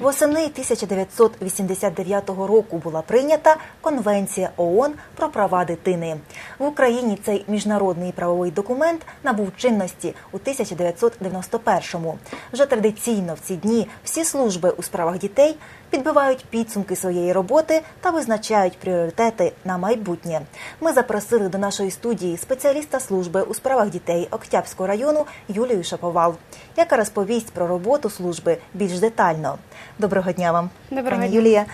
Восени 1989 року була прийнята Конвенція ООН про права дитини. В Україні цей міжнародний правовий документ набув чинності у 1991-му. Вже традиційно в ці дні всі служби у справах дітей підбивають підсумки своєї роботи та визначають пріоритети на майбутнє. Ми запросили до нашої студії спеціаліста служби у справах дітей Октябрського району Юлію Шаповал, яка розповість про роботу служби більш детально. Доброго дня вам, Доброго пані дня. Юлія.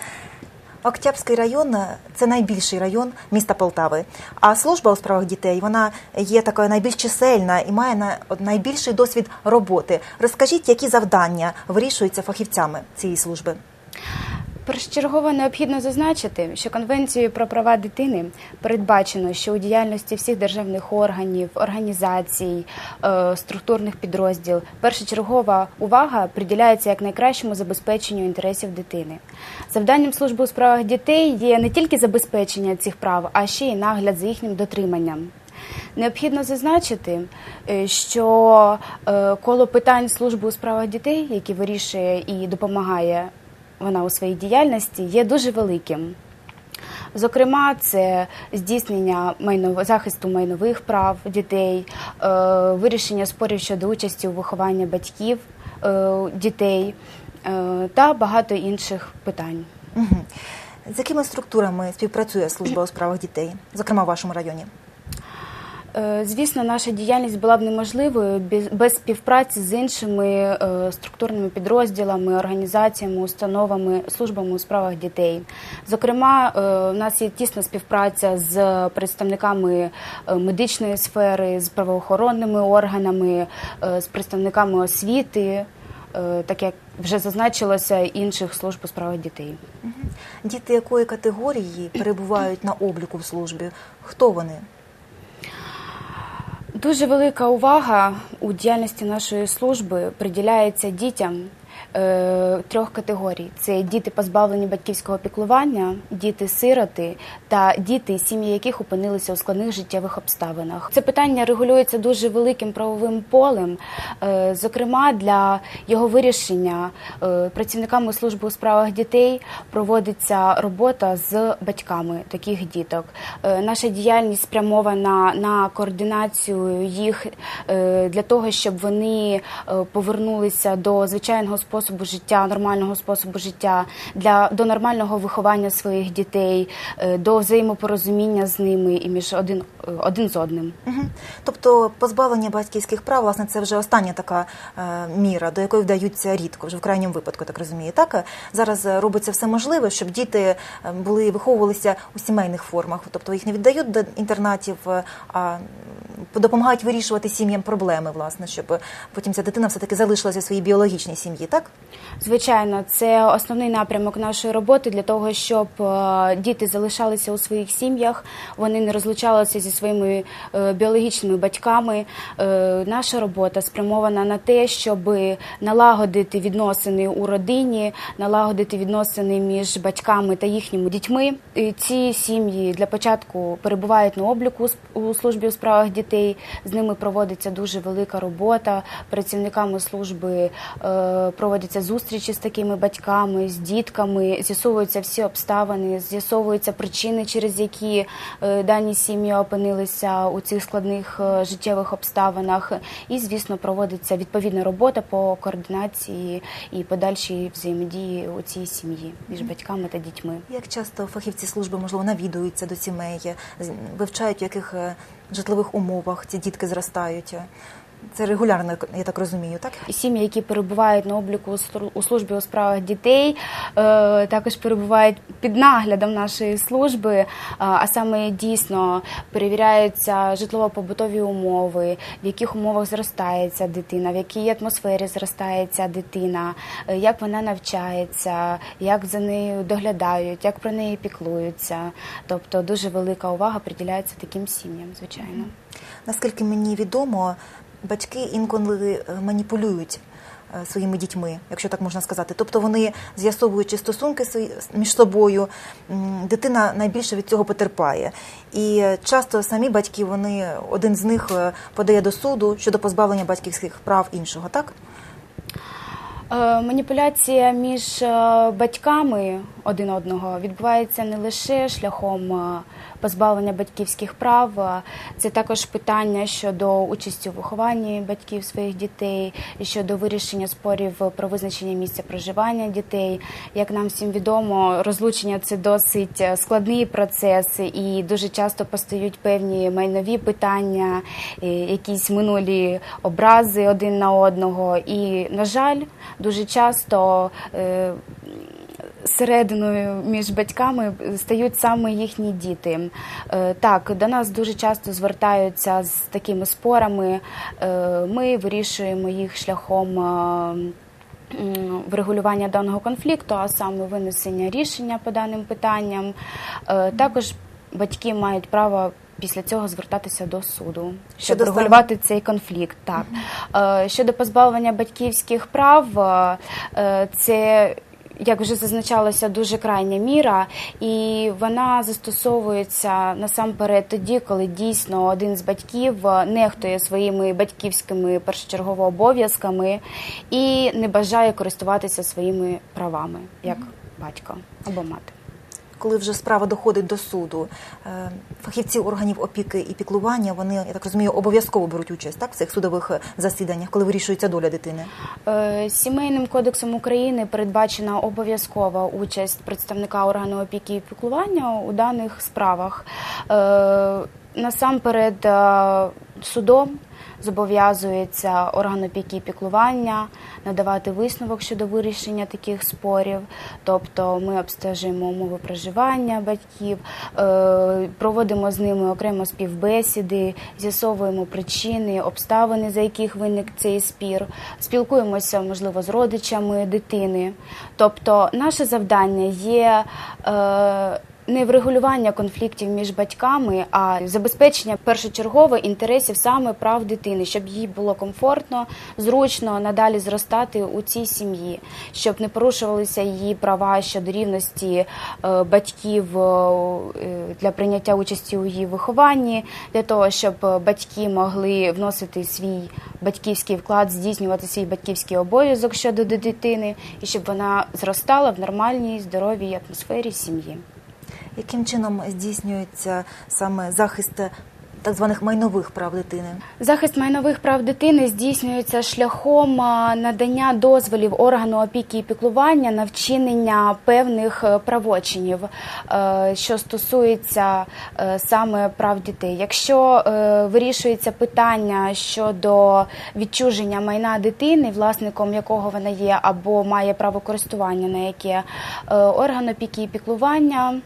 Октябрський район це найбільший район міста Полтави. А служба у справах дітей вона є такою найбільш чисельна і має на- найбільший досвід роботи. Розкажіть, які завдання вирішуються фахівцями цієї служби? Першочергово необхідно зазначити, що Конвенцією про права дитини передбачено, що у діяльності всіх державних органів, організацій, е, структурних підрозділ першочергова увага приділяється як найкращому забезпеченню інтересів дитини. Завданням служби у справах дітей є не тільки забезпечення цих прав, а ще й нагляд за їхнім дотриманням. Необхідно зазначити, е, що е, коло питань служби у справах дітей, які вирішує і допомагає вона у своїй діяльності, є дуже великим. Зокрема, це здійснення майно... захисту майнових прав дітей, е, вирішення спорів щодо участі у вихованні батьків е, дітей е, та багато інших питань. З якими структурами співпрацює служба у справах дітей, зокрема в вашому районі? Е, Звісно, наша діяльність була б неможливою без- співпраці з іншими е, структурними підрозділами, організаціями, установами, службами у справах дітей. Зокрема, е, у нас є тісна співпраця з представниками медичної сфери, з правоохоронними органами, з представниками освіти, так як вже зазначилося інших служб у справах дітей. Діти якої категорії перебувають на обліку в службі? Хто вони? Дуже велика увага у діяльності нашої служби приділяється дітям трьох категорій: це діти, позбавлені батьківського піклування, діти-сироти та діти, сім'ї яких опинилися у складних життєвих обставинах. Це питання регулюється дуже великим правовим полем. Е, зокрема, для його вирішення е, працівниками служби у справах дітей проводиться робота з батьками таких діток. Е, Наша діяльність спрямована на координацію їх е, для того, щоб вони е, повернулися до звичайного способу життя, нормального способу життя, для до нормального виховання своїх дітей, е, до взаємопорозуміння з ними і між один, е, один з одним. Мгм. Тобто позбавлення батьківських прав, власне, це вже остання така е, міра, до якої вдаються рідко, вже в крайньому випадку, так розумію. Так Е, зараз робиться все можливе, щоб діти були виховувалися у сімейних формах, тобто їх не віддають до інтернатів, а допомагають вирішувати сім'ям проблеми, власне, щоб потім ця дитина все таки залишилася у своїй біологічній сім'ї, так? Звичайно, це основний напрямок нашої роботи для того, щоб е, діти залишалися у своїх сім'ях, вони не розлучалися зі своїми е, біологічними батьками. Е, Наша робота спрямована на те, щоб налагодити відносини у родині, налагодити відносини між батьками та їхніми дітьми. Ці сім'ї для початку перебувають на обліку у службі у справах дітей. З ними проводиться дуже велика робота. Працівниками служби е, проводяться зустрічі з такими батьками, з дітками, з'ясовуються всі обставини, з'ясовуються причини, через які е, дані сім'ї опинилися у цих складних е, життєвих обставинах. І, звісно, проводиться відповідна робота по координації і подальшій взаємодії у цій сім'ї між батьками та дітьми. Як часто фахівці служби, можливо, навідуються до сімей, з- вивчають, в яких е, житлових умовах ці дітки зростають? Це регулярно, я так розумію, так? Сім'ї, які перебувають на обліку у службі у справах дітей, е, також перебувають під наглядом нашої служби, е, а саме дійсно перевіряються житлово-побутові умови, в яких умовах зростається дитина, в якій атмосфері зростається дитина, е, як вона навчається, як за нею доглядають, як про неї піклуються. Тобто дуже велика увага приділяється таким сім'ям, звичайно. Наскільки мені відомо, батьки інколи е, маніпулюють е, своїми дітьми, якщо так можна сказати. Тобто вони з'ясовуючи стосунки між собою, дитина найбільше від цього потерпає. І часто самі батьки, вони один з них е, подає до суду щодо позбавлення батьківських прав іншого, так? Маніпуляція між батьками один одного відбувається не лише шляхом е, позбавлення батьківських прав, е, це також питання щодо участі у вихованні батьків своїх дітей, щодо вирішення спорів про визначення місця проживання дітей. Як нам всім відомо, розлучення це досить е, складний процес, і дуже часто постають певні майнові питання, якісь минулі образи один на одного. І, на жаль, дуже часто. Серединою між батьками стають саме їхні діти. Е, Так, до нас дуже часто звертаються з такими спорами. Е, Ми вирішуємо їх шляхом. е, Врегулювання даного конфлікту, а саме винесення рішення по даним питанням. Також батьки мають право після цього звертатися до суду, щоб врегулювати цей конфлікт. Так щодо позбавлення батьківських прав, це як вже зазначалося, дуже крайня міра, і вона застосовується насамперед тоді, коли дійсно один з батьків е, нехтує своїми батьківськими першочергово обов'язками і не бажає користуватися своїми правами як батько або мати. Коли вже справа доходить до суду, е, фахівці органів опіки і піклування, вони, я так розумію, обов'язково беруть участь так, в цих судових е, засіданнях, коли вирішується доля дитини. Е, Сімейним кодексом України передбачена обов'язкова участь представника органу опіки і піклування у даних справах. Насамперед судом зобов'язується орган опіки і піклування надавати висновок щодо вирішення таких спорів. Тобто ми обстежуємо умови проживання батьків, е, проводимо з ними окремо співбесіди, з'ясовуємо причини, обставини, за яких виник цей спір, спілкуємося, можливо, з родичами дитини. Тобто, наше завдання є. Не врегулювання конфліктів між батьками, а забезпечення першочергово інтересів саме прав дитини, щоб їй було комфортно, зручно надалі зростати у цій сім'ї, щоб не порушувалися її права щодо рівності е, батьків е, для прийняття участі у її вихованні, для того, щоб батьки могли вносити свій батьківський вклад, здійснювати свій батьківський обов'язок щодо дитини, і щоб вона зростала в нормальній здоровій атмосфері сім'ї. Яким чином здійснюється саме захист так званих майнових прав дитини? Захист майнових прав дитини здійснюється шляхом надання дозволів органу опіки і піклування на вчинення певних е, правочинів, е, що стосується е, саме прав дітей. Якщо вирішується питання щодо відчуження майна дитини, власником якого вона є, або має право користування на яке орган опіки і піклування.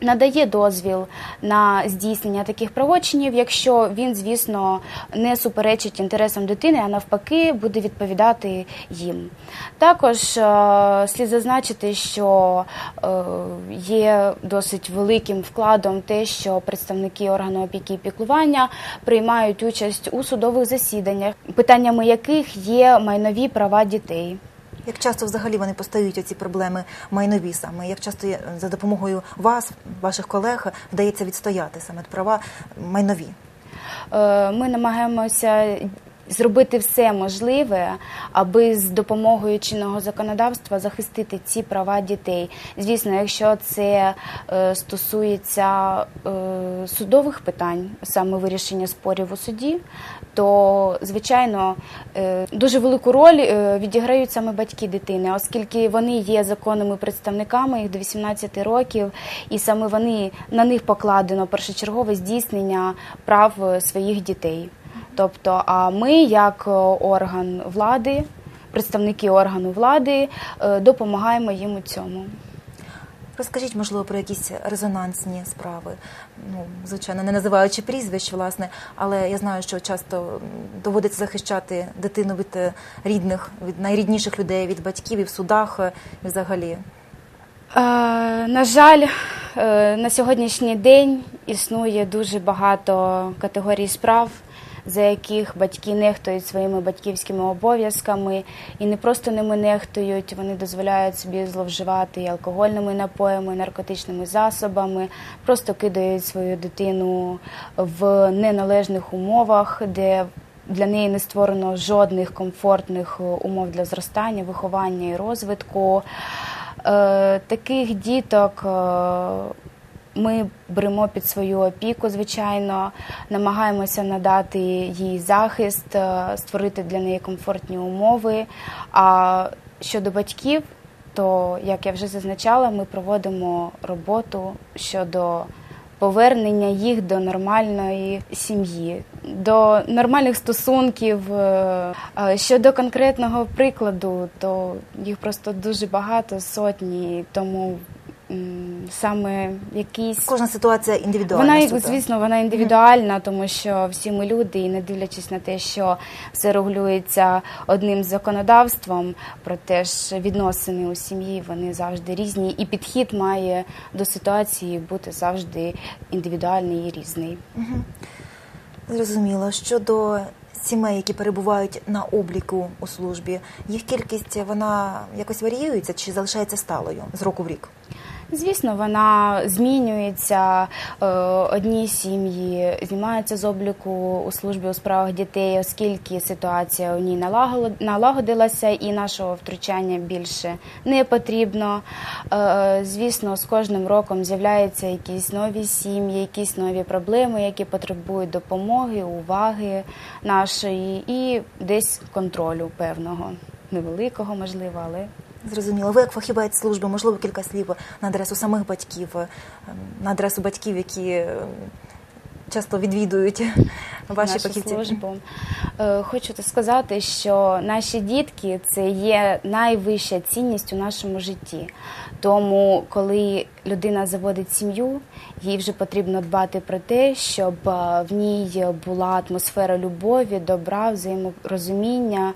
Надає дозвіл на здійснення таких правочинів, якщо він, звісно, не суперечить інтересам дитини, а навпаки буде відповідати їм. Також е, слід зазначити, що е, є досить великим вкладом те, що представники органу опіки і піклування приймають участь у судових засіданнях, питаннями яких є майнові права дітей. Як часто взагалі вони постають оці проблеми майнові саме? Як часто за допомогою вас, ваших колег, вдається відстояти саме права майнові? Е, Ми намагаємося зробити все можливе, аби з допомогою чинного законодавства захистити ці права дітей. Звісно, якщо це е, стосується е, судових питань, саме вирішення спорів у суді, то звичайно е, дуже велику роль відіграють саме батьки дитини, оскільки вони є законними представниками їх до 18 років, і саме вони на них покладено першочергове здійснення прав своїх дітей. Тобто, а ми, як е, орган влади, представники органу влади, е, допомагаємо їм у цьому. Розкажіть, можливо, про якісь резонансні справи. Ну, звичайно, не називаючи прізвищ, власне, але я знаю, що часто доводиться захищати дитину від е, рідних, від найрідніших людей, від батьків і в судах і взагалі. Е, на жаль, на сьогоднішній день існує дуже багато категорій справ, за яких батьки нехтують своїми батьківськими обов'язками і не просто ними нехтують, вони дозволяють собі зловживати і алкогольними напоями, наркотичними засобами, просто кидають свою дитину в неналежних умовах, де для неї не створено жодних комфортних умов для зростання, виховання і розвитку. Е, Таких діток е, ми беремо під свою опіку, звичайно, намагаємося надати їй захист, е, створити для неї комфортні умови. А щодо батьків, то як я вже зазначала, ми проводимо роботу щодо повернення їх до нормальної сім'ї, до нормальних стосунків. Е, е, Щодо конкретного прикладу, то їх просто дуже багато, сотні, тому саме якісь Кожна ситуація індивідуальна. вона, супер. звісно, вона індивідуальна, тому що всі ми люди, і не дивлячись на те, що все регулюється одним законодавством, проте ж відносини у сім'ї вони завжди різні, і підхід має до ситуації бути завжди індивідуальний і різний. Зрозуміло. Щодо сімей, які перебувають на обліку у службі, їх кількість вона якось варіюється чи залишається сталою з року в рік? Звісно, вона змінюється. Е, Одні сім'ї знімаються з обліку у службі у справах дітей, оскільки ситуація у ній налагодилася, і нашого втручання більше не потрібно. Е, Звісно, з кожним роком з'являються якісь нові сім'ї, якісь нові проблеми, які потребують допомоги, уваги нашої і десь контролю певного, невеликого, можливо, але Зрозуміло. Ви як фахівець служби, можливо, кілька слів на адресу самих батьків, ем, на адресу батьків, які ем, часто відвідують ваші нашу фахівці. службу. Е, Хочу сказати, що наші дітки це є найвища цінність у нашому житті. Тому, коли людина заводить сім'ю, їй вже потрібно дбати про те, щоб е, в ній була атмосфера любові, добра, взаєморозуміння.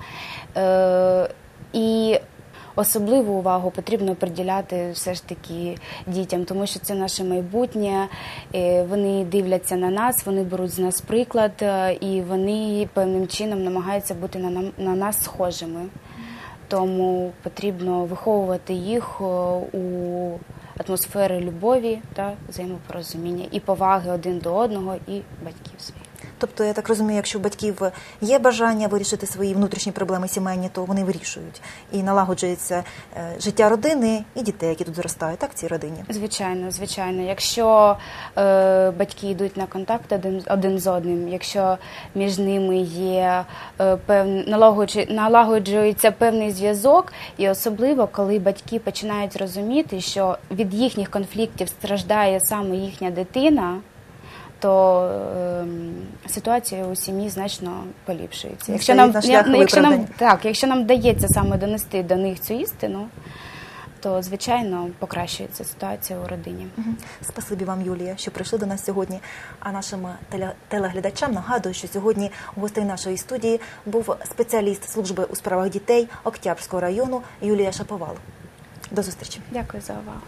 Е, І Особливу увагу потрібно приділяти все ж таки дітям, тому що це наше майбутнє. е, Вони дивляться на нас, вони беруть з нас приклад, е, і вони певним чином намагаються бути на нам на нас схожими. Тому потрібно виховувати їх е, у атмосфери любові та взаємопорозуміння і поваги один до одного і батьків своїх. Тобто, я так розумію, якщо у батьків є бажання вирішити свої внутрішні проблеми сімейні, то вони вирішують і налагоджується е, життя родини і дітей, які тут зростають, так в цій родині. Звичайно, звичайно. Якщо е, батьки йдуть на контакт один, один з одним, якщо між ними є е, певний налагоджу- налагоджується певний зв'язок, і особливо коли батьки починають розуміти, що від їхніх конфліктів страждає саме їхня дитина. То ем, ситуація у сім'ї значно поліпшується. Ну, Якщо нам, на якщо нам так, якщо нам вдається саме донести до них цю істину, то звичайно покращується ситуація у родині. Мгм. Спасибі вам, Юлія, що прийшли до нас сьогодні. А нашим теле- телеглядачам нагадую, що сьогодні у гостей нашої студії був спеціаліст служби у справах дітей Октябрського району Юлія Шаповал. До зустрічі. Дякую за увагу.